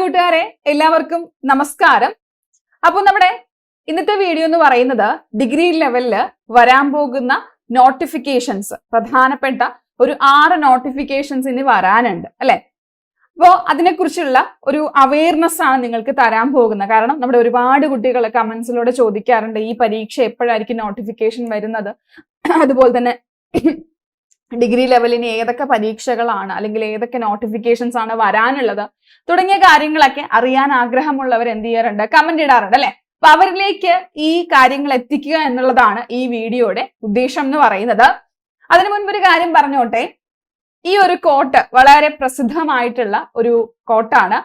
കൂട്ടുകാരെ എല്ലാവർക്കും നമസ്കാരം. അപ്പോൾ നമ്മുടെ ഇന്നത്തെ വീഡിയോ എന്ന് പറയുന്നത് ഡിഗ്രി ലെവലിൽ വരാൻ പോകുന്ന നോട്ടിഫിക്കേഷൻസ് പ്രധാനപ്പെട്ട ഒരു ആറ് നോട്ടിഫിക്കേഷൻസ് ഇനി വരാനുണ്ട് അല്ലെ? അപ്പോ അതിനെക്കുറിച്ചുള്ള ഒരു അവയർനെസ് ആണ് നിങ്ങൾക്ക് തരാൻ പോകുന്നത്. കാരണം നമ്മുടെ ഒരുപാട് കുട്ടികൾ കമന്റ്സിലൂടെ ചോദിക്കാറുണ്ട് ഈ പരീക്ഷ എപ്പോഴായിരിക്കും നോട്ടിഫിക്കേഷൻ വരുന്നത്? അതുപോലെ തന്നെ ഡിഗ്രി ലെവലിന് ഏതൊക്കെ പരീക്ഷകളാണ് അല്ലെങ്കിൽ ഏതൊക്കെ നോട്ടിഫിക്കേഷൻസ് ആണ് വരാനുള്ളത് തുടങ്ങിയ കാര്യങ്ങളൊക്കെ അറിയാൻ ആഗ്രഹമുള്ളവർ എന്ത് ചെയ്യാറുണ്ട്? കമന്റ് ഇടാറുണ്ട് അല്ലെ? അപ്പൊ അവരിലേക്ക് ഈ കാര്യങ്ങൾ എത്തിക്കുക എന്നുള്ളതാണ് ഈ വീഡിയോയുടെ ഉദ്ദേശം എന്ന് പറയുന്നത്. അതിനു മുൻപ് ഒരു കാര്യം പറഞ്ഞോട്ടെ. ഈ ഒരു കോട്ട് വളരെ പ്രസിദ്ധമായിട്ടുള്ള ഒരു കോട്ടാണ്.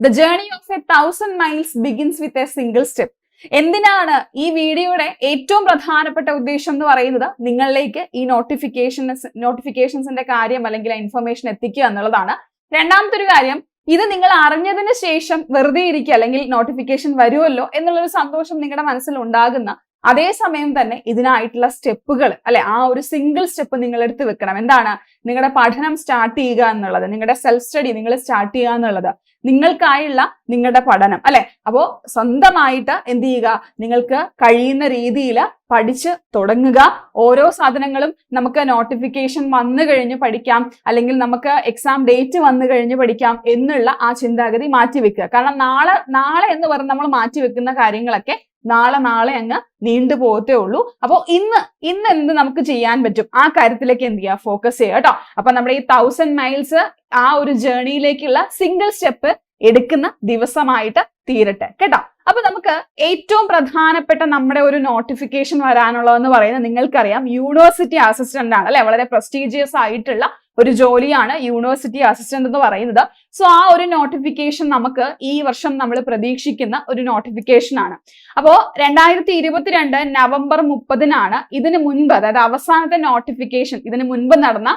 The journey of a thousand miles begins with a single step എന്തിനാണ് ഈ വീഡിയോയുടെ ഏറ്റവും പ്രധാനപ്പെട്ട ഉദ്ദേശം എന്ന് പറയുന്നത്? നിങ്ങളിലേക്ക് ഈ നോട്ടിഫിക്കേഷൻസ് നോട്ടിഫിക്കേഷൻസിന്റെ കാര്യം അല്ലെങ്കിൽ ഇൻഫർമേഷൻ എത്തിക്കുക എന്നുള്ളതാണ്. രണ്ടാമത്തെ ഒരു കാര്യം ഇത് നിങ്ങൾ അറിഞ്ഞതിന് ശേഷം വെറുതെ ഇരിക്കുക അല്ലെങ്കിൽ നോട്ടിഫിക്കേഷൻ വരുമല്ലോ എന്നുള്ളൊരു സന്തോഷം നിങ്ങളുടെ മനസ്സിൽ ഉണ്ടാകുന്ന അതേസമയം തന്നെ ഇതിനായിട്ടുള്ള സ്റ്റെപ്പുകൾ അല്ലെ? ആ ഒരു സിംഗിൾ സ്റ്റെപ്പ് നിങ്ങൾ എടുത്ത് വെക്കണം. എന്താണ്? നിങ്ങളുടെ പഠനം സ്റ്റാർട്ട് ചെയ്യുക എന്നുള്ളത് നിങ്ങളുടെ സെൽഫ് സ്റ്റഡി നിങ്ങൾ സ്റ്റാർട്ട് ചെയ്യുക എന്നുള്ളത് നിങ്ങൾക്കായുള്ള നിങ്ങളുടെ പഠനം അല്ലെ? അപ്പോ സ്വന്തമായിട്ട് എന്ത് ചെയ്യുക? നിങ്ങൾക്ക് കഴിയുന്ന രീതിയിൽ പഠിച്ച് തുടങ്ങുക. ഓരോ സാധനങ്ങളും നമുക്ക് നോട്ടിഫിക്കേഷൻ വന്നു കഴിഞ്ഞ് പഠിക്കാം അല്ലെങ്കിൽ നമുക്ക് എക്സാം ഡേറ്റ് വന്നു കഴിഞ്ഞ് പഠിക്കാം എന്നുള്ള ആ ചിന്താഗതി മാറ്റിവെക്കുക കാരണം നാളെ നാളെ എന്ന് പറഞ്ഞ് നമ്മൾ മാറ്റിവെക്കുന്ന കാര്യങ്ങളൊക്കെ നാളെ നാളെ അങ്ങ് നീണ്ടു പോകത്തേ ഉള്ളൂ. അപ്പോൾ ഇന്ന് ഇന്ന് എന്ത് നമുക്ക് ചെയ്യാൻ പറ്റും? ആ കാര്യത്തിലേക്ക് എന്ത് ചെയ്യുക ഫോക്കസ് ചെയ്യുക കേട്ടോ. അപ്പൊ നമ്മുടെ ഈ തൗസൻഡ് മൈൽസ് ആ ഒരു ജേണിയിലേക്കുള്ള സിംഗിൾ സ്റ്റെപ്പ് എടുക്കുന്ന ദിവസമായിട്ട് തീരട്ടെ കേട്ടോ. അപ്പൊ നമുക്ക് ഏറ്റവും പ്രധാനപ്പെട്ട നമ്മുടെ ഒരു നോട്ടിഫിക്കേഷൻ വരാനുള്ളതെന്ന് പറയുന്നത് നിങ്ങൾക്കറിയാം. യൂണിവേഴ്സിറ്റി അസിസ്റ്റന്റ് ആണ് അല്ലെ? വളരെ പ്രസ്റ്റീജിയസ് ആയിട്ടുള്ള ഒരു ജോലിയാണ് യൂണിവേഴ്സിറ്റി അസിസ്റ്റന്റ് എന്ന് പറയുന്നത്. സോ ആ ഒരു നോട്ടിഫിക്കേഷൻ നമുക്ക് ഈ വർഷം നമ്മൾ പ്രതീക്ഷിക്കുന്ന ഒരു നോട്ടിഫിക്കേഷൻ ആണ്. അപ്പോ രണ്ടായിരത്തി ഇരുപത്തിരണ്ട് നവംബർ മുപ്പതിനാണ് ഇതിന് മുൻപ് അതായത് അവസാനത്തെ നോട്ടിഫിക്കേഷൻ ഇതിന് മുൻപ് നടന്ന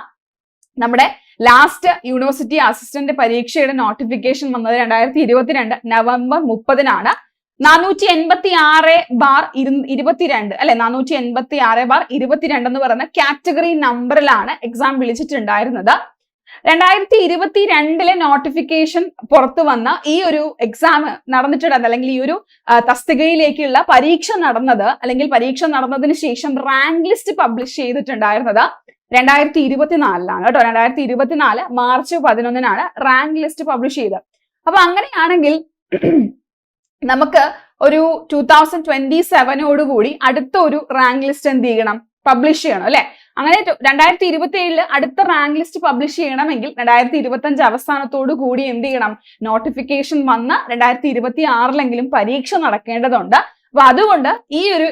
നമ്മുടെ ലാസ്റ്റ് യൂണിവേഴ്സിറ്റി അസിസ്റ്റന്റ് പരീക്ഷയുടെ നോട്ടിഫിക്കേഷൻ വന്നത് രണ്ടായിരത്തി ഇരുപത്തിരണ്ട് നവംബർ മുപ്പതിനാണ്. നാനൂറ്റി എൺപത്തി ആറ് ബാർ ഇരു ഇരുപത്തിരണ്ട് അല്ലെ? നാനൂറ്റി എൺപത്തി ആറ് ബാർ ഇരുപത്തിരണ്ട് എന്ന് പറയുന്ന കാറ്റഗറി നമ്പറിലാണ് എക്സാം വിളിച്ചിട്ടുണ്ടായിരുന്നത്. രണ്ടായിരത്തി ഇരുപത്തി രണ്ടിലെ നോട്ടിഫിക്കേഷൻ പുറത്തു വന്ന ഈ ഒരു എക്സാം നടന്നിട്ടുണ്ട് അല്ലെങ്കിൽ ഈ ഒരു തസ്തികയിലേക്കുള്ള പരീക്ഷ നടന്നത് അല്ലെങ്കിൽ പരീക്ഷ നടന്നതിന് ശേഷം റാങ്ക് ലിസ്റ്റ് പബ്ലിഷ് ചെയ്തിട്ടുണ്ടായിരുന്നത് രണ്ടായിരത്തി ഇരുപത്തിനാലിലാണ് കേട്ടോ. രണ്ടായിരത്തി ഇരുപത്തിനാല് മാർച്ച് പതിനൊന്നിനാണ് റാങ്ക് ലിസ്റ്റ് പബ്ലിഷ് ചെയ്തത്. അപ്പൊ അങ്ങനെയാണെങ്കിൽ നമുക്ക് ഒരു ടൂ തൗസൻഡ് ട്വന്റി സെവനോടുകൂടി അടുത്ത ഒരു റാങ്ക് ലിസ്റ്റ് എന്ത് ചെയ്യണം? പബ്ലിഷ് ചെയ്യണം അല്ലെ? അങ്ങനെ രണ്ടായിരത്തി ഇരുപത്തി ഏഴിൽ അടുത്ത റാങ്ക് ലിസ്റ്റ് പബ്ലിഷ് ചെയ്യണമെങ്കിൽ രണ്ടായിരത്തി ഇരുപത്തി അഞ്ച് അവസാനത്തോടു കൂടി എന്ത് ചെയ്യണം? നോട്ടിഫിക്കേഷൻ വന്ന രണ്ടായിരത്തി ഇരുപത്തി ആറിലെങ്കിലും പരീക്ഷ നടക്കേണ്ടതുണ്ട്. അപ്പൊ അതുകൊണ്ട് ഈ ഒരു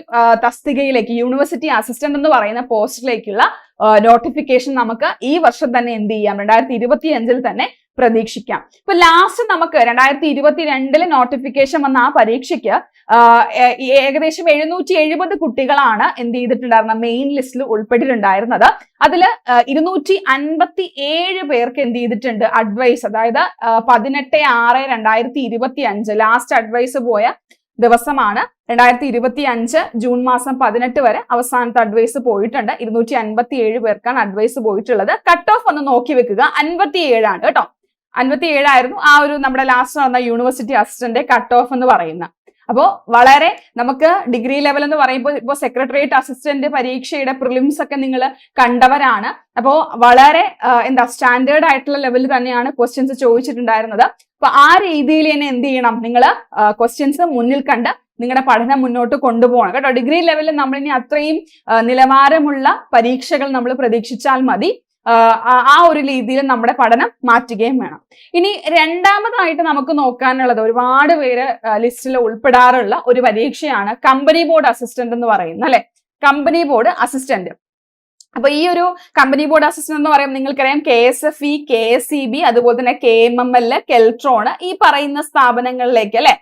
തസ്തികയിലേക്ക് യൂണിവേഴ്സിറ്റി അസിസ്റ്റന്റ് എന്ന് പറയുന്ന പോസ്റ്റിലേക്കുള്ള നോട്ടിഫിക്കേഷൻ നമുക്ക് ഈ വർഷം തന്നെ എന്ത് ചെയ്യാം? രണ്ടായിരത്തി ഇരുപത്തി അഞ്ചിൽ തന്നെ പ്രതീക്ഷിക്കാം. ഇപ്പൊ ലാസ്റ്റ് നമുക്ക് രണ്ടായിരത്തി ഇരുപത്തി രണ്ടിൽ നോട്ടിഫിക്കേഷൻ വന്ന ആ പരീക്ഷയ്ക്ക് ഏകദേശം എഴുന്നൂറ്റി എഴുപത് കുട്ടികളാണ് എന്ത് ചെയ്തിട്ടുണ്ടായിരുന്നത്? മെയിൻ ലിസ്റ്റിൽ ഉൾപ്പെട്ടിട്ടുണ്ടായിരുന്നത്. അതിൽ ഇരുന്നൂറ്റി അൻപത്തി ഏഴ് പേർക്ക് എന്ത് ചെയ്തിട്ടുണ്ട്? അഡ്വൈസ് അതായത് പതിനെട്ട് ആറ് രണ്ടായിരത്തി ഇരുപത്തി അഞ്ച് ലാസ്റ്റ് അഡ്വൈസ് പോയ ദിവസമാണ്. രണ്ടായിരത്തി ഇരുപത്തി അഞ്ച് ജൂൺ മാസം പതിനെട്ട് വരെ അവസാനത്തെ അഡ്വൈസ് പോയിട്ടുണ്ട്. ഇരുന്നൂറ്റി അൻപത്തി ഏഴ് പേർക്കാണ് അഡ്വൈസ് പോയിട്ടുള്ളത്. കട്ട് ഓഫ് ഒന്ന് നോക്കി വെക്കുക. അൻപത്തി ഏഴാണ് കേട്ടോ? അൻപത്തി ഏഴായിരുന്നു ആ ഒരു നമ്മുടെ ലാസ്റ്റ് വന്ന യൂണിവേഴ്സിറ്റി അസിസ്റ്റന്റ് കട്ട് ഓഫ് എന്ന് പറയുന്ന. അപ്പോൾ വളരെ നമുക്ക് ഡിഗ്രി ലെവൽ എന്ന് പറയുമ്പോൾ ഇപ്പോൾ സെക്രട്ടേറിയറ്റ് അസിസ്റ്റന്റ് പരീക്ഷയുടെ പ്രിലിംസ് ഒക്കെ നിങ്ങൾ കണ്ടവരാണ്. അപ്പോൾ വളരെ എന്താ സ്റ്റാൻഡേർഡ് ആയിട്ടുള്ള ലെവലിൽ തന്നെയാണ് ക്വസ്റ്റ്യൻസ് ചോദിച്ചിട്ടുണ്ടായിരുന്നത്. അപ്പൊ ആ രീതിയിൽ തന്നെ എന്ത് ചെയ്യണം? നിങ്ങൾ ക്വസ്റ്റ്യൻസ് മുന്നിൽ കണ്ട് നിങ്ങളുടെ പഠനം മുന്നോട്ട് കൊണ്ടുപോകണം. കേട്ടോ ഡിഗ്രി ലെവലിൽ നമ്മളിനി അത്രയും നിലവാരമുള്ള പരീക്ഷകൾ നമ്മൾ പ്രതീക്ഷിച്ചാൽ മതി. ആ ഒരു രീതിയിൽ നമ്മുടെ പഠനം മാറ്റുകയും വേണം. ഇനി രണ്ടാമതായിട്ട് നമുക്ക് നോക്കാനുള്ളത് ഒരുപാട് പേര് ലിസ്റ്റിൽ ഉൾപ്പെടാറുള്ള ഒരു പരീക്ഷയാണ് കമ്പനി ബോർഡ് അസിസ്റ്റന്റ് എന്ന് പറയുന്നത് അല്ലെ? Company board assistant. അപ്പൊ ഈ ഒരു കമ്പനി ബോർഡ് അസിസ്റ്റന്റ് എന്ന് പറയുമ്പോൾ നിങ്ങൾക്കറിയാം K S F E K S E B അതുപോലെ തന്നെ K M M L Keltron ഈ പറയുന്ന സ്ഥാപനങ്ങളിലേക്ക് അല്ലെ?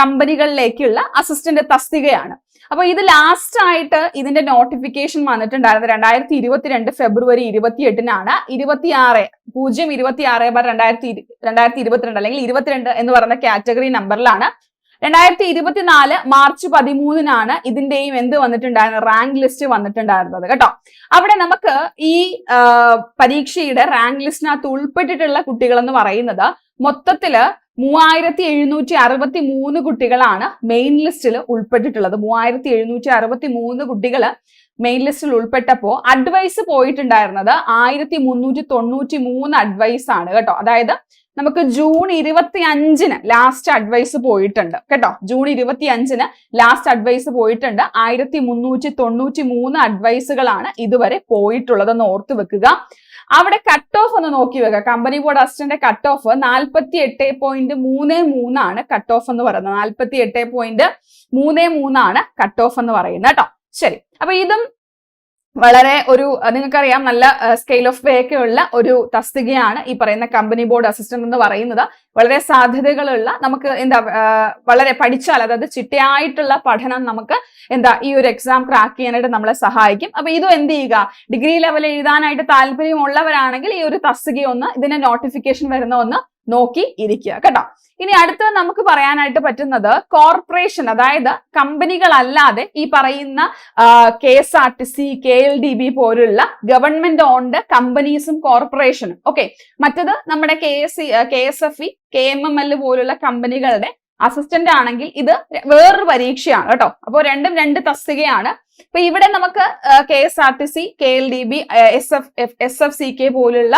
കമ്പനികളിലേക്കുള്ള അസിസ്റ്റന്റ് തസ്തികയാണ്. അപ്പൊ ഇത് ലാസ്റ്റ് ആയിട്ട് ഇതിന്റെ നോട്ടിഫിക്കേഷൻ വന്നിട്ടുണ്ടായിരുന്നത് രണ്ടായിരത്തി ഇരുപത്തിരണ്ട് ഫെബ്രുവരി ഇരുപത്തി എട്ടിനാണ് ഇരുപത്തി ആറ് പൂജ്യം ഇരുപത്തി ആറ് ബാർ രണ്ടായിരത്തി രണ്ടായിരത്തി ഇരുപത്തിരണ്ട് അല്ലെങ്കിൽ ഇരുപത്തിരണ്ട് എന്ന് പറയുന്ന കാറ്റഗറി നമ്പറിലാണ് രണ്ടായിരത്തി ഇരുപത്തിനാല് മാർച്ച് പതിമൂന്നിനാണ് ഇതിന്റെയും എന്ത് വന്നിട്ടുണ്ടായിരുന്നത്? റാങ്ക് ലിസ്റ്റ് വന്നിട്ടുണ്ടായിരുന്നത് കേട്ടോ. അവിടെ നമുക്ക് ഈ പരീക്ഷയുടെ റാങ്ക് ലിസ്റ്റിനകത്ത് ഉൾപ്പെട്ടിട്ടുള്ള കുട്ടികൾ എന്ന് പറയുന്നത് മൊത്തത്തിൽ മൂവായിരത്തി എഴുന്നൂറ്റി അറുപത്തി മൂന്ന് കുട്ടികളാണ് മെയിൻ ലിസ്റ്റിൽ ഉൾപ്പെട്ടിട്ടുള്ളത്. മൂവായിരത്തി എഴുന്നൂറ്റി അറുപത്തി മൂന്ന് കുട്ടികൾ മെയിൻ ലിസ്റ്റിൽ ഉൾപ്പെട്ടപ്പോൾ അഡ്വൈസ് പോയിട്ടുണ്ടായിരുന്നത് ആയിരത്തി മുന്നൂറ്റി തൊണ്ണൂറ്റി മൂന്ന് അഡ്വൈസ് ആണ് കേട്ടോ. അതായത് നമുക്ക് ജൂൺ ഇരുപത്തി അഞ്ചിന് ലാസ്റ്റ് അഡ്വൈസ് പോയിട്ടുണ്ട് കേട്ടോ. ജൂൺ ഇരുപത്തി അഞ്ചിന് ലാസ്റ്റ് അഡ്വൈസ് പോയിട്ടുണ്ട്. ആയിരത്തി മുന്നൂറ്റി തൊണ്ണൂറ്റി മൂന്ന് അഡ്വൈസുകളാണ് ഇതുവരെ പോയിട്ടുള്ളതെന്ന് ഓർത്ത് വെക്കുക. അവിടെ കട്ട് ഓഫ് ഒന്ന് നോക്കി വെക്കുക company board assistant cut off നാൽപ്പത്തി എട്ട് പോയിന്റ് മൂന്ന് മൂന്നാണ് കട്ട് ഓഫ് എന്ന് പറയുന്നത്. നാൽപ്പത്തി എട്ട് പോയിന്റ് മൂന്ന് മൂന്നാണ് കട്ട് ഓഫ് എന്ന് പറയുന്നത് കേട്ടോ. ശരി. അപ്പൊ ഇതും വളരെ ഒരു നിങ്ങൾക്കറിയാം നല്ല സ്കെയിൽ ഓഫ് പേ ഒക്കെ ഉള്ള ഒരു തസ്തികയാണ് ഈ പറയുന്ന കമ്പനി ബോർഡ് അസിസ്റ്റന്റ് എന്ന് പറയുന്നത്. വളരെ സാധ്യതകളുള്ള നമുക്ക് എന്താ വളരെ പഠിച്ചാൽ അതായത് ചിട്ടയായിട്ടുള്ള പഠനം നമുക്ക് എന്താ ഈ ഒരു എക്സാം ക്രാക്ക് ചെയ്യാനായിട്ട് നമ്മളെ സഹായിക്കും. അപ്പൊ ഇതും എന്ത് ചെയ്യുക? ഡിഗ്രി ലെവൽ എഴുതാനായിട്ട് താല്പര്യമുള്ളവരാണെങ്കിൽ ഈ ഒരു തസ്തിക ഒന്ന് ഇതിന്റെ നോട്ടിഫിക്കേഷൻ വരുന്ന ഒന്ന് നോക്കി ഇരിക്കുക കേട്ടോ. ഇനി അടുത്തത് നമുക്ക് പറയാനായിട്ട് പറ്റുന്നത് കോർപ്പറേഷൻ അതായത് കമ്പനികളല്ലാതെ ഈ പറയുന്ന K S R T C K L D B പോലുള്ള ഗവൺമെന്റ് ഓൺഡ് കമ്പനീസും കോർപ്പറേഷനും ഓക്കെ മറ്റത് നമ്മുടെ K S C K S F E K M M L പോലുള്ള കമ്പനികളുടെ അസിസ്റ്റന്റ് ആണെങ്കിൽ ഇത് വേറൊരു പരീക്ഷയാണ് കേട്ടോ. അപ്പോൾ രണ്ടും രണ്ട് തസ്തികയാണ്. അപ്പൊ ഇവിടെ നമുക്ക് K S R T C K L D B S F S F C K പോലുള്ള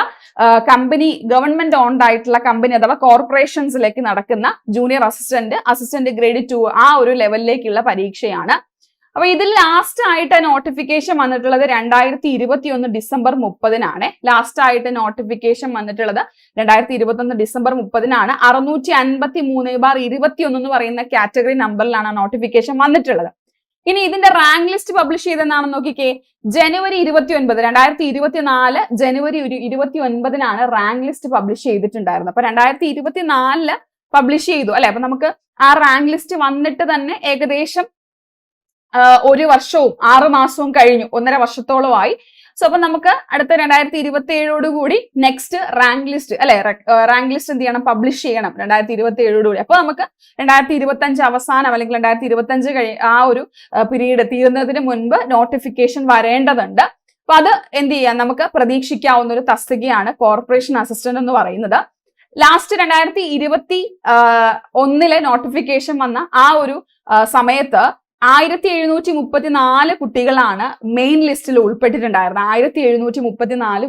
കമ്പനി ഗവൺമെന്റ് ഓൺഡ് ആയിട്ടുള്ള കമ്പനി അഥവാ കോർപ്പറേഷൻസിലേക്ക് നടക്കുന്ന junior assistant assistant grade two ആ ഒരു ലെവലിലേക്കുള്ള പരീക്ഷയാണ്. അപ്പൊ ഇതിൽ ലാസ്റ്റ് ആയിട്ട് നോട്ടിഫിക്കേഷൻ വന്നിട്ടുള്ളത് രണ്ടായിരത്തി ഇരുപത്തി ഒന്ന് ഡിസംബർ മുപ്പതിനാണ്. ലാസ്റ്റ് ആയിട്ട് നോട്ടിഫിക്കേഷൻ വന്നിട്ടുള്ളത് രണ്ടായിരത്തി ഇരുപത്തി ഒന്ന് ഡിസംബർ മുപ്പതിനാണ്. അറുന്നൂറ്റി അൻപത്തി മൂന്ന് ബാർ ഇരുപത്തി ഒന്ന് എന്ന് പറയുന്ന കാറ്റഗറി നമ്പറിലാണ് നോട്ടിഫിക്കേഷൻ വന്നിട്ടുള്ളത്. ഇനി ഇതിന്റെ റാങ്ക് ലിസ്റ്റ് പബ്ലിഷ് ചെയ്തെന്നാണെന്ന് നോക്കിക്കേ. ജനുവരി ഇരുപത്തി ഒൻപത് രണ്ടായിരത്തി ഇരുപത്തിനാല് ജനുവരി ഇരുപത്തി ഒൻപതിനാണ് റാങ്ക് ലിസ്റ്റ് പബ്ലിഷ് ചെയ്തിട്ടുണ്ടായിരുന്നത്. അപ്പൊ രണ്ടായിരത്തി ഇരുപത്തിനാലിൽ പബ്ലിഷ് ചെയ്തു. അല്ലെ? അപ്പൊ നമുക്ക് ആ റാങ്ക് ലിസ്റ്റ് വന്നിട്ട് തന്നെ ഏകദേശം ഒരു വർഷവും ആറ് മാസവും കഴിഞ്ഞു ഒന്നര വർഷത്തോളമായി. സോ അപ്പൊ നമുക്ക് അടുത്ത രണ്ടായിരത്തി ഇരുപത്തി ഏഴോട് കൂടി നെക്സ്റ്റ് റാങ്ക് ലിസ്റ്റ് അല്ലെ റാങ്ക് ലിസ്റ്റ് എന്ത് ചെയ്യണം? പബ്ലിഷ് ചെയ്യണം രണ്ടായിരത്തി ഇരുപത്തി ഏഴോട് കൂടി. അപ്പൊ നമുക്ക് രണ്ടായിരത്തി ഇരുപത്തി അഞ്ച് അവസാനം അല്ലെങ്കിൽ രണ്ടായിരത്തി ഇരുപത്തി അഞ്ച് കഴി ആ ഒരു പീരീഡ് തീരുന്നതിന് മുൻപ് നോട്ടിഫിക്കേഷൻ വരേണ്ടതുണ്ട്. അപ്പൊ അത് എന്ത് ചെയ്യാം? നമുക്ക് പ്രതീക്ഷിക്കാവുന്ന ഒരു തസ്തികയാണ് കോർപ്പറേഷൻ അസിസ്റ്റന്റ് എന്ന് പറയുന്നത്. ലാസ്റ്റ് രണ്ടായിരത്തി ഇരുപത്തി ഒന്നിലെ നോട്ടിഫിക്കേഷൻ വന്ന ആ ഒരു സമയത്ത് ആയിരത്തി എഴുന്നൂറ്റി മുപ്പത്തി നാല് കുട്ടികളാണ് മെയിൻ ലിസ്റ്റിൽ ഉൾപ്പെട്ടിട്ടുണ്ടായിരുന്നത്. ആയിരത്തി എഴുന്നൂറ്റി മുപ്പത്തി നാല്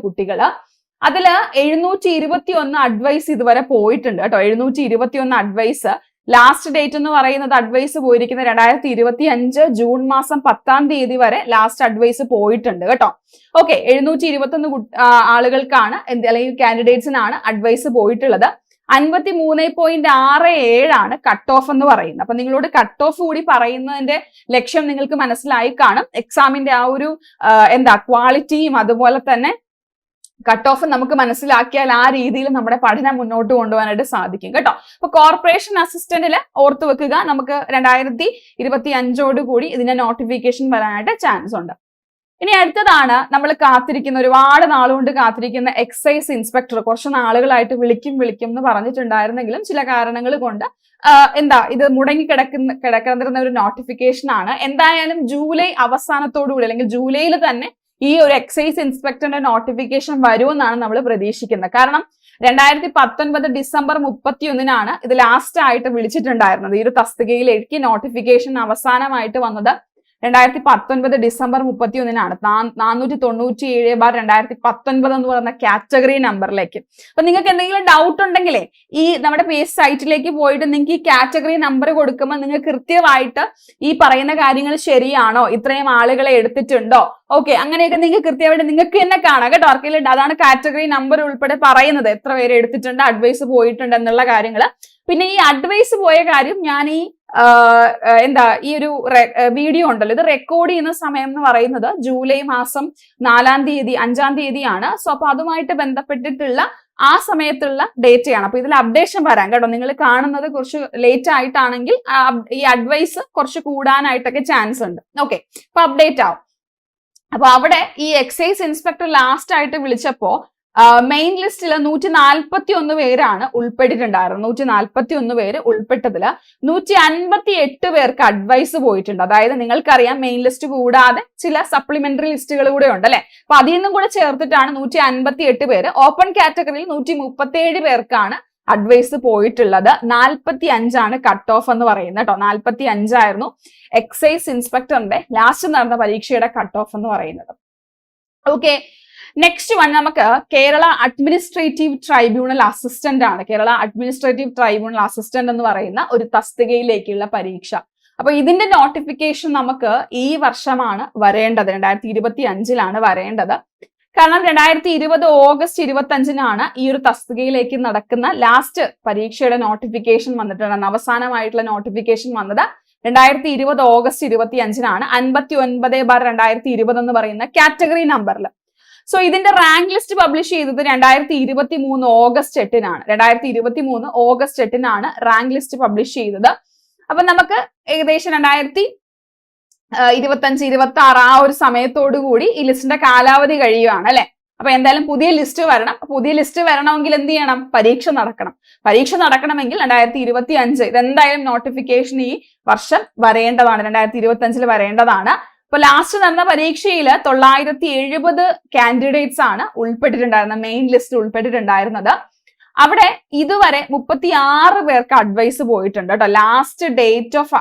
അതിൽ എഴുന്നൂറ്റി ഇരുപത്തി ഒന്ന് അഡ്വൈസ് ഇതുവരെ പോയിട്ടുണ്ട് കേട്ടോ. എഴുന്നൂറ്റി ഇരുപത്തി ഒന്ന് അഡ്വൈസ് ലാസ്റ്റ് ഡേറ്റ് എന്ന് പറയുന്നത് അഡ്വൈസ് പോയിരിക്കുന്ന രണ്ടായിരത്തി ഇരുപത്തി അഞ്ച് ജൂൺ മാസം പത്താം തീയതി വരെ ലാസ്റ്റ് അഡ്വൈസ് പോയിട്ടുണ്ട് കേട്ടോ. ഓക്കെ എഴുന്നൂറ്റി ഇരുപത്തി ഒന്ന് ആളുകൾക്കാണ് അല്ലെങ്കിൽ കാൻഡിഡേറ്റ്സിനാണ് അഡ്വൈസ് പോയിട്ടുള്ളത്. അൻപത്തി മൂന്ന് പോയിന്റ് ആറ് ഏഴാണ് കട്ട് ഓഫ് എന്ന് പറയുന്നത്. അപ്പൊ നിങ്ങളോട് കട്ട് ഓഫ് കൂടി പറയുന്നതിന്റെ ലക്ഷ്യം നിങ്ങൾക്ക് മനസ്സിലായി കാണും. എക്സാമിന്റെ ആ ഒരു എന്താ ക്വാളിറ്റിയും അതുപോലെ തന്നെ കട്ട് ഓഫ് നമുക്ക് മനസ്സിലാക്കിയാൽ ആ രീതിയിൽ നമ്മുടെ പഠനം മുന്നോട്ട് കൊണ്ടുപോകാനായിട്ട് സാധിക്കും കേട്ടോ. അപ്പൊ കോർപ്പറേഷൻ അസിസ്റ്റന്റിൽ ഓർത്തു വെക്കുക. നമുക്ക് രണ്ടായിരത്തി ഇരുപത്തി അഞ്ചോട് കൂടി ഇതിന്റെ നോട്ടിഫിക്കേഷൻ വരാനായിട്ട് ചാൻസ് ഉണ്ട്. ഇനി അടുത്തതാണ് നമ്മൾ കാത്തിരിക്കുന്ന ഒരുപാട് നാളുകൊണ്ട് കാത്തിരിക്കുന്ന എക്സൈസ് ഇൻസ്പെക്ടർ കുറച്ച് നാളുകളായിട്ട് വിളിക്കും വിളിക്കും എന്ന് പറഞ്ഞിട്ടുണ്ടായിരുന്നെങ്കിലും ചില കാരണങ്ങൾ കൊണ്ട് എന്താ ഇത് മുടങ്ങി കിടക്കുന്ന കിടക്കുന്ന ഒരു നോട്ടിഫിക്കേഷൻ ആണ്. എന്തായാലും ജൂലൈ അവസാനത്തോടുകൂടി അല്ലെങ്കിൽ ജൂലൈയിൽ തന്നെ ഈ ഒരു എക്സൈസ് ഇൻസ്പെക്ടറിന്റെ നോട്ടിഫിക്കേഷൻ വരുമെന്നാണ് നമ്മൾ പ്രതീക്ഷിക്കുന്നത്. കാരണം രണ്ടായിരത്തി പത്തൊൻപത് ഡിസംബർ മുപ്പത്തി ഒന്നിനാണ് ഇത് ലാസ്റ്റ് ആയിട്ട് വിളിച്ചിട്ടുണ്ടായിരുന്നത്. ഈ ഒരു തസ്തികയിലേക്ക് നോട്ടിഫിക്കേഷൻ അവസാനമായിട്ട് വന്നത് രണ്ടായിരത്തി പത്തൊൻപത് ഡിസംബർ മുപ്പത്തി ഒന്നിനാണ് നാനൂറ്റി തൊണ്ണൂറ്റി ഏഴ് ബാർ രണ്ടായിരത്തി പത്തൊൻപത് എന്ന് പറയുന്ന കാറ്റഗറി നമ്പറിലേക്ക്. അപ്പൊ നിങ്ങൾക്ക് എന്തെങ്കിലും ഡൗട്ട് ഉണ്ടെങ്കിലേ ഈ നമ്മുടെ പേജ് സൈറ്റിലേക്ക് പോയിട്ട് നിങ്ങൾക്ക് ഈ കാറ്റഗറി നമ്പർ കൊടുക്കുമ്പോൾ നിങ്ങൾ കൃത്യമായിട്ട് ഈ പറയുന്ന കാര്യങ്ങൾ ശരിയാണോ? ഇത്രയും ആളുകളെ എടുത്തിട്ടുണ്ടോ? ഓക്കെ അങ്ങനെയൊക്കെ നിങ്ങൾക്ക് കൃത്യമായിട്ട് നിങ്ങൾക്ക് തന്നെ കാണാം കേട്ടോ ആർക്കെങ്കിലും അതാണ് കാറ്റഗറി നമ്പർ ഉൾപ്പെടെ പറയുന്നത്. എത്ര പേര് എടുത്തിട്ടുണ്ട് അഡ്വൈസ് പോയിട്ടുണ്ട് എന്നുള്ള കാര്യങ്ങൾ പിന്നെ ഈ അഡ്വൈസ് പോയ കാര്യം ഞാൻ ഈ എന്താ ഈ ഒരു വീഡിയോ ഉണ്ടല്ലോ. ഇത് റെക്കോർഡ് ചെയ്യുന്ന സമയം എന്ന് പറയുന്നത് ജൂലൈ മാസം നാലാം തീയതി അഞ്ചാം തീയതിയാണ്. സോ അപ്പൊ അതുമായിട്ട് ബന്ധപ്പെട്ടിട്ടുള്ള ആ സമയത്തുള്ള ഡേറ്റയാണ്. അപ്പൊ ഇതിൽ അപ്ഡേഷൻ വരാൻ കേട്ടോ. നിങ്ങൾ കാണുന്നത് കുറച്ച് ലേറ്റ് ആയിട്ടാണെങ്കിൽ ഈ അഡ്വൈസ് കുറച്ച് കൂടാനായിട്ടൊക്കെ ചാൻസ് ഉണ്ട്. ഓക്കെ അപ്പൊ അപ്ഡേറ്റ് ആവും. അപ്പൊ അവിടെ ഈ എക്സൈസ് ഇൻസ്പെക്ടർ ലാസ്റ്റ് ആയിട്ട് വിളിച്ചപ്പോ മെയിൻ ലിസ്റ്റിൽ നൂറ്റി നാൽപ്പത്തി ഒന്ന് പേരാണ് ഉൾപ്പെട്ടിട്ടുണ്ടായിരുന്നത്. നൂറ്റി നാൽപ്പത്തി ഒന്ന് പേര് ഉൾപ്പെട്ടതിൽ നൂറ്റി അൻപത്തി എട്ട് പേർക്ക് അഡ്വൈസ് പോയിട്ടുണ്ട്. അതായത് നിങ്ങൾക്കറിയാം മെയിൻ ലിസ്റ്റ് കൂടാതെ ചില സപ്ലിമെന്ററി ലിസ്റ്റുകൾ കൂടെ ഉണ്ട് അല്ലെ അപ്പൊ അതിൽ നിന്നും കൂടെ ചേർത്തിട്ടാണ് നൂറ്റി അൻപത്തി എട്ട് പേര് ഓപ്പൺ കാറ്റഗറിയിൽ നൂറ്റി മുപ്പത്തി ഏഴ് പേർക്കാണ് അഡ്വൈസ് പോയിട്ടുള്ളത്. നാൽപ്പത്തി അഞ്ചാണ് കട്ട് ഓഫ് എന്ന് പറയുന്നത് കേട്ടോ. നാൽപ്പത്തി അഞ്ചായിരുന്നു എക്സൈസ് ഇൻസ്പെക്ടറിന്റെ ലാസ്റ്റ് നടന്ന പരീക്ഷയുടെ കട്ട് ഓഫ് എന്ന് പറയുന്നത്. ഓക്കെ നെക്സ്റ്റ് വൺ നമുക്ക് കേരള അഡ്മിനിസ്ട്രേറ്റീവ് ട്രൈബ്യൂണൽ അസിസ്റ്റന്റ് ആണ്. കേരള അഡ്മിനിസ്ട്രേറ്റീവ് ട്രൈബ്യൂണൽ അസിസ്റ്റന്റ് എന്ന് പറയുന്ന ഒരു തസ്തികയിലേക്കുള്ള പരീക്ഷ. അപ്പൊ ഇതിന്റെ നോട്ടിഫിക്കേഷൻ നമുക്ക് ഈ വർഷമാണ് വരേണ്ടത്. രണ്ടായിരത്തി ഇരുപത്തി അഞ്ചിലാണ് വരേണ്ടത്. കാരണം രണ്ടായിരത്തി ഇരുപത് ഓഗസ്റ്റ് ഇരുപത്തി അഞ്ചിനാണ് ഈ ഒരു തസ്തികയിലേക്ക് നടക്കുന്ന ലാസ്റ്റ് പരീക്ഷയുടെ നോട്ടിഫിക്കേഷൻ വന്നിട്ടുണ്ട് അവസാനമായിട്ടുള്ള നോട്ടിഫിക്കേഷൻ വന്നത് രണ്ടായിരത്തി ഇരുപത് ഓഗസ്റ്റ് ഇരുപത്തി അഞ്ചിനാണ് അൻപത്തി ഒൻപത് ബാർ രണ്ടായിരത്തി ഇരുപത് എന്ന് പറയുന്ന കാറ്റഗറി നമ്പറിൽ സോ ഇതിന്റെ റാങ്ക് ലിസ്റ്റ് പബ്ലിഷ് ചെയ്തത് രണ്ടായിരത്തി ഇരുപത്തി മൂന്ന് ഓഗസ്റ്റ് എട്ടിനാണ്. രണ്ടായിരത്തി ഇരുപത്തി മൂന്ന് ഓഗസ്റ്റ് എട്ടിനാണ് റാങ്ക് ലിസ്റ്റ് പബ്ലിഷ് ചെയ്തത്. അപ്പൊ നമുക്ക് ഏകദേശം രണ്ടായിരത്തി ഇരുപത്തഞ്ച് ഇരുപത്തി ആറ് ആ ഒരു സമയത്തോടു കൂടി ഈ ലിസ്റ്റിന്റെ കാലാവധി കഴിയുകയാണ് അല്ലെ? അപ്പൊ എന്തായാലും പുതിയ ലിസ്റ്റ് വരണം. പുതിയ ലിസ്റ്റ് വരണമെങ്കിൽ എന്ത് ചെയ്യണം? പരീക്ഷ നടക്കണം. പരീക്ഷ നടക്കണമെങ്കിൽ രണ്ടായിരത്തി ഇരുപത്തി അഞ്ച് ഇതെന്തായാലും നോട്ടിഫിക്കേഷൻ ഈ വർഷം വരേണ്ടതാണ്. രണ്ടായിരത്തി ഇരുപത്തി അഞ്ചിൽ വരേണ്ടതാണ്. അപ്പൊ ലാസ്റ്റ് നടന്ന പരീക്ഷയിൽ തൊള്ളായിരത്തി എഴുപത് കാൻഡിഡേറ്റ്സ് ആണ് ഉൾപ്പെട്ടിട്ടുണ്ടായിരുന്നത് മെയിൻ ലിസ്റ്റ് ഉൾപ്പെട്ടിട്ടുണ്ടായിരുന്നത്. അവിടെ ഇതുവരെ മുപ്പത്തി ആറ് പേർക്ക് അഡ്വൈസ് പോയിട്ടുണ്ട് കേട്ടോ. ലാസ്റ്റ് ഡേറ്റ് ഓഫ്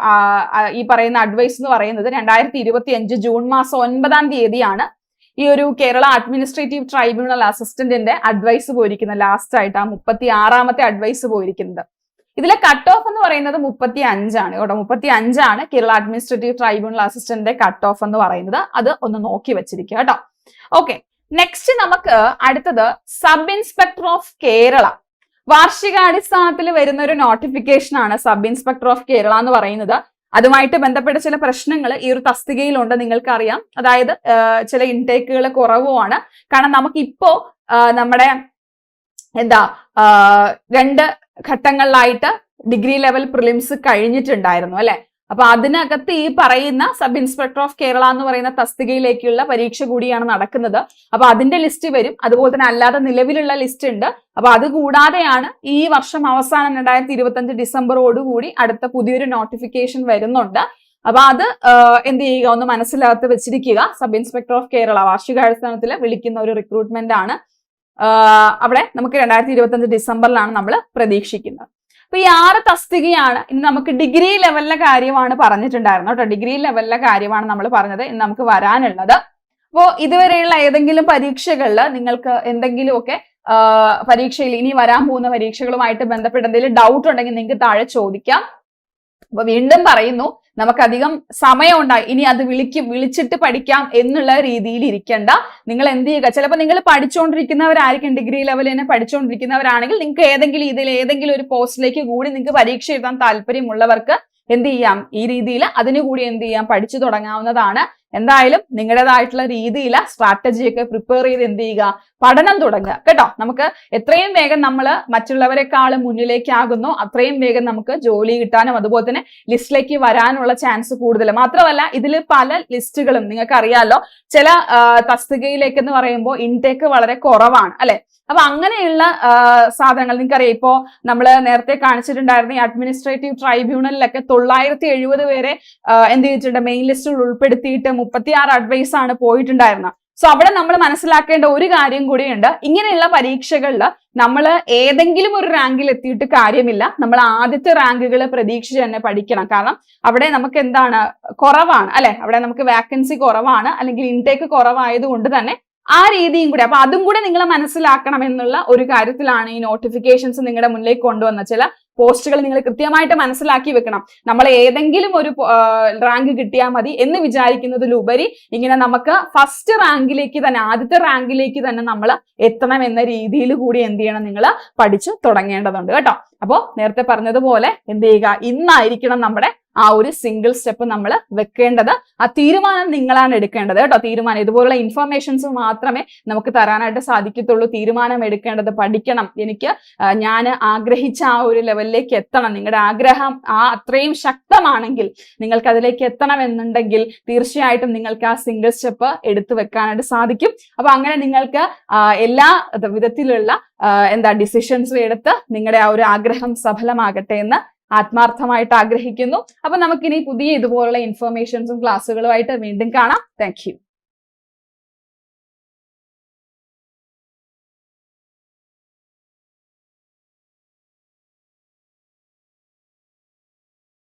ഈ പറയുന്ന അഡ്വൈസ് എന്ന് പറയുന്നത് രണ്ടായിരത്തി ഇരുപത്തി അഞ്ച് ജൂൺ മാസം ഒൻപതാം തീയതിയാണ്. ഈ ഒരു കേരള അഡ്മിനിസ്ട്രേറ്റീവ് ട്രൈബ്യൂണൽ അസിസ്റ്റന്റിന്റെ അഡ്വൈസ് പോയിരിക്കുന്നത് ലാസ്റ്റ് ആയിട്ട് ആ മുപ്പത്തി ആറാമത്തെ അഡ്വൈസ് പോയിരിക്കുന്നത്. ഇതിലെ കട്ട് ഓഫ് എന്ന് പറയുന്നത് മുപ്പത്തി അഞ്ചാണ് കേട്ടോ. മുപ്പത്തി അഞ്ചാണ് കേരള അഡ്മിനിസ്ട്രേറ്റീവ് ട്രൈബ്യൂണൽ അസിസ്റ്റന്റിന്റെ കട്ട് ഓഫ് എന്ന് പറയുന്നത്. അത് ഒന്ന് നോക്കി വെച്ചിരിക്കുക കേട്ടോ. ഓക്കെ നെക്സ്റ്റ് നമുക്ക് അടുത്തത് സബ് ഇൻസ്പെക്ടർ ഓഫ് കേരള വാർഷികാടിസ്ഥാനത്തിൽ വരുന്ന ഒരു നോട്ടിഫിക്കേഷൻ ആണ് സബ് ഇൻസ്പെക്ടർ ഓഫ് കേരള എന്ന് പറയുന്നത്. അതുമായിട്ട് ബന്ധപ്പെട്ട ചില പ്രശ്നങ്ങൾ ഈ ഒരു തസ്തികയിലുണ്ട് നിങ്ങൾക്കറിയാം. അതായത് ചില ഇൻടേക്കുകൾ കുറവുമാണ്. കാരണം നമുക്കിപ്പോ നമ്മുടെ എന്താ രണ്ട് ഘട്ടങ്ങളിലായിട്ട് ഡിഗ്രി ലെവൽ പ്രിലിംസ് കഴിഞ്ഞിട്ടുണ്ടായിരുന്നു അല്ലെ? അപ്പൊ അതിനകത്ത് ഈ പറയുന്ന സബ് ഇൻസ്പെക്ടർ ഓഫ് കേരള എന്ന് പറയുന്ന തസ്തികയിലേക്കുള്ള പരീക്ഷ കൂടിയാണ് നടക്കുന്നത്. അപ്പൊ അതിന്റെ ലിസ്റ്റ് വരും. അതുപോലെ തന്നെ അല്ലാതെ നിലവിലുള്ള ലിസ്റ്റ് ഉണ്ട്. അപ്പൊ അത് കൂടാതെയാണ് ഈ വർഷം അവസാനം രണ്ടായിരത്തി ഇരുപത്തി അഞ്ച് ഡിസംബറോടുകൂടി അടുത്ത പുതിയൊരു നോട്ടിഫിക്കേഷൻ വരുന്നുണ്ട്. അപ്പൊ അത് എന്ത് ചെയ്യുക? ഒന്ന് മനസ്സിലാകത്ത് വെച്ചിരിക്കുക. സബ് ഇൻസ്പെക്ടർ ഓഫ് കേരള വാർഷികാടിസ്ഥാനത്തിൽ വിളിക്കുന്ന ഒരു റിക്രൂട്ട്മെന്റ് ആണ്. അവിടെ നമുക്ക് രണ്ടായിരത്തി ഇരുപത്തി അഞ്ച് ഡിസംബറിലാണ് നമ്മൾ പ്രതീക്ഷിക്കുന്നത്. അപ്പൊ ഈ ആറ് തസ്തികയാണ് ഇന്ന് നമുക്ക് ഡിഗ്രി ലെവലിലെ കാര്യമാണ് പറഞ്ഞിട്ടുണ്ടായിരുന്നു കേട്ടോ. ഡിഗ്രി ലെവലിലെ കാര്യമാണ് നമ്മൾ പറഞ്ഞത്. ഇന്ന് നമുക്ക് വരാനുള്ളത്. അപ്പോൾ ഇതുവരെയുള്ള ഏതെങ്കിലും പരീക്ഷകളിൽ നിങ്ങൾക്ക് എന്തെങ്കിലുമൊക്കെ പരീക്ഷയിൽ ഇനി വരാൻ പോകുന്ന പരീക്ഷകളുമായിട്ട് ബന്ധപ്പെട്ട് എന്തെങ്കിലും ഡൗട്ട് ഉണ്ടെങ്കിൽ നിങ്ങൾക്ക് താഴെ ചോദിക്കാം. അപ്പൊ വീണ്ടും പറയുന്നു നമുക്കധികം സമയം ഉണ്ടായി ഇനി അത് വിളിക്കും വിളിച്ചിട്ട് പഠിക്കാം എന്നുള്ള രീതിയിൽ ഇരിക്കണ്ട. നിങ്ങൾ എന്ത് ചെയ്യുക ചിലപ്പോൾ നിങ്ങൾ പഠിച്ചുകൊണ്ടിരിക്കുന്നവരായിരിക്കും ഡിഗ്രി ലെവലിൽ തന്നെ പഠിച്ചുകൊണ്ടിരിക്കുന്നവരാണെങ്കിൽ നിങ്ങൾക്ക് ഏതെങ്കിലും ഇതിൽ ഏതെങ്കിലും ഒരു പോസ്റ്റിലേക്ക് കൂടി നിങ്ങൾക്ക് പരീക്ഷ എഴുതാൻ താല്പര്യമുള്ളവർക്ക് എന്ത് ചെയ്യാം? ഈ രീതിയിൽ അതിനു കൂടി എന്ത് ചെയ്യാം? പഠിച്ചു തുടങ്ങാവുന്നതാണ്. എന്തായാലും നിങ്ങളുടേതായിട്ടുള്ള രീതിയിൽ സ്ട്രാറ്റജി ഒക്കെ പ്രിപ്പയർ ചെയ്ത് എന്ത് ചെയ്യുക? പഠനം തുടങ്ങുക. കേട്ടോ? നമുക്ക് എത്രയും വേഗം നമ്മൾ മറ്റുള്ളവരെക്കാളും മുന്നിലേക്കാകുന്നു. അത്രയും വേഗം നമുക്ക് ജോലി കിട്ടാനും അതുപോലെ തന്നെ ലിസ്റ്റിലേക്ക് വരാനുള്ള ചാൻസ് കൂടുതൽ. മാത്രമല്ല ഇതിൽ പല ലിസ്റ്റുകളും നിങ്ങൾക്ക് അറിയാലോ ചില തസ്തികയിലേക്ക് എന്ന് പറയുമ്പോൾ ഇൻടേക്ക് വളരെ കുറവാണ് അല്ലെ? അപ്പൊ അങ്ങനെയുള്ള സാധനങ്ങൾ നിങ്ങൾക്കറിയാം. ഇപ്പോ നമ്മൾ നേരത്തെ കാണിച്ചിട്ടുണ്ടായിരുന്ന ഈ അഡ്മിനിസ്ട്രേറ്റീവ് ട്രൈബ്യൂണലിലൊക്കെ തൊള്ളായിരത്തി എഴുപത് പേരെ എന്ത് ചെയ്തിട്ടുണ്ട്? മെയിൻ ലിസ്റ്റിൽ ഉൾപ്പെടുത്തിയിട്ട് മുപ്പത്തിയാറ് അഡ്വൈസ് ആണ് പോയിട്ടുണ്ടായിരുന്നത് സോ അവിടെ നമ്മൾ മനസ്സിലാക്കേണ്ട ഒരു കാര്യം കൂടിയുണ്ട്. ഇങ്ങനെയുള്ള പരീക്ഷകളിൽ നമ്മൾ ഏതെങ്കിലും ഒരു റാങ്കിൽ എത്തിയിട്ട് കാര്യമില്ല. നമ്മൾ ആദ്യത്തെ റാങ്കുകൾ പ്രതീക്ഷിച്ച് തന്നെ പഠിക്കണം. കാരണം അവിടെ നമുക്ക് എന്താണ് കുറവാണ് അല്ലെ? അവിടെ നമുക്ക് വാക്കൻസി കുറവാണ് അല്ലെങ്കിൽ ഇൻടേക്ക് കുറവായത് കൊണ്ട് തന്നെ ആ രീതിയും കൂടി. അപ്പൊ അതും കൂടെ നിങ്ങൾ മനസ്സിലാക്കണം എന്നുള്ള ഒരു കാര്യത്തിലാണ് ഈ നോട്ടിഫിക്കേഷൻസ് നിങ്ങളുടെ മുന്നിലേക്ക് കൊണ്ടുവന്ന. ചില പോസ്റ്റുകൾ നിങ്ങൾ കൃത്യമായിട്ട് മനസ്സിലാക്കി വെക്കണം. നമ്മൾ ഏതെങ്കിലും ഒരു റാങ്ക് കിട്ടിയാൽ മതി എന്ന് വിചാരിക്കുന്നതിലുപരി ഇങ്ങനെ നമുക്ക് ഫസ്റ്റ് റാങ്കിലേക്ക് തന്നെ ആദ്യത്തെ റാങ്കിലേക്ക് തന്നെ നമ്മൾ എത്തണം എന്ന രീതിയിൽ കൂടി എന്ത് ചെയ്യണം നിങ്ങൾ പഠിച്ചു തുടങ്ങേണ്ടതുണ്ട് കേട്ടോ. അപ്പോൾ നേരത്തെ പറഞ്ഞതുപോലെ എന്ത് ചെയ്യുക? ഇന്നായിരിക്കണം നമ്മുടെ ആ ഒരു സിംഗിൾ സ്റ്റെപ്പ് നമ്മൾ വെക്കേണ്ടത്. ആ തീരുമാനം നിങ്ങളാണ് എടുക്കേണ്ടത് കേട്ടോ. തീരുമാനം. ഇതുപോലുള്ള ഇൻഫർമേഷൻസ് മാത്രമേ നമുക്ക് തരാനായിട്ട് സാധിക്കത്തുള്ളൂ. തീരുമാനം എടുക്കേണ്ടത് പഠിക്കണം. എനിക്ക് ഞാൻ ആഗ്രഹിച്ച ആ ഒരു ലെവലിലേക്ക് എത്തണം. നിങ്ങളുടെ ആഗ്രഹം ആ അത്രയും ശക്തമാണെങ്കിൽ നിങ്ങൾക്ക് അതിലേക്ക് എത്തണം എന്നുണ്ടെങ്കിൽ തീർച്ചയായിട്ടും നിങ്ങൾക്ക് ആ സിംഗിൾ സ്റ്റെപ്പ് എടുത്തു വെക്കാനായിട്ട് സാധിക്കും. അപ്പൊ അങ്ങനെ നിങ്ങൾക്ക് എല്ലാ വിധത്തിലുള്ള എന്താ ഡിസിഷൻസും എടുത്ത് നിങ്ങളുടെ ആ ഒരു ആഗ്രഹം സഫലമാകട്ടെ എന്ന് ആത്മാർത്ഥമായിട്ട് ആഗ്രഹിക്കുന്നു. അപ്പൊ നമുക്കിനി പുതിയ ഇതുപോലുള്ള ഇൻഫർമേഷൻസും ക്ലാസ്സുകളുമായിട്ട് വീണ്ടും കാണാം. താങ്ക്